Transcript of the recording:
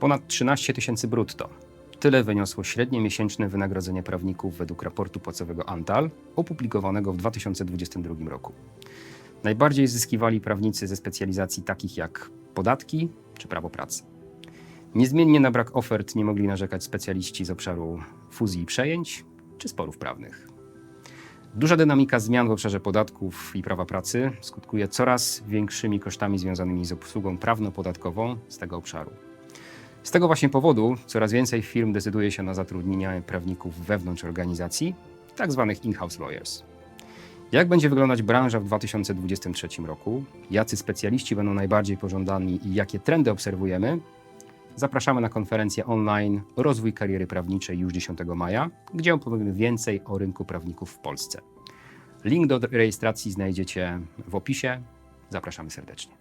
Ponad 13 tysięcy brutto. Tyle wyniosło średnie miesięczne wynagrodzenie prawników według raportu płacowego Antal, opublikowanego w 2022 roku. Najbardziej zyskiwali prawnicy ze specjalizacji takich jak podatki czy prawo pracy. Niezmiennie na brak ofert nie mogli narzekać specjaliści z obszaru fuzji i przejęć czy sporów prawnych. Duża dynamika zmian w obszarze podatków i prawa pracy skutkuje coraz większymi kosztami związanymi z obsługą prawno-podatkową z tego obszaru. Z tego właśnie powodu coraz więcej firm decyduje się na zatrudnienie prawników wewnątrz organizacji, tak zwanych in-house lawyers. Jak będzie wyglądać branża w 2023 roku? Jacy specjaliści będą najbardziej pożądani i jakie trendy obserwujemy? Zapraszamy na konferencję online Rozwój kariery prawniczej już 10 maja, gdzie opowiemy więcej o rynku prawników w Polsce. Link do rejestracji znajdziecie w opisie. Zapraszamy serdecznie.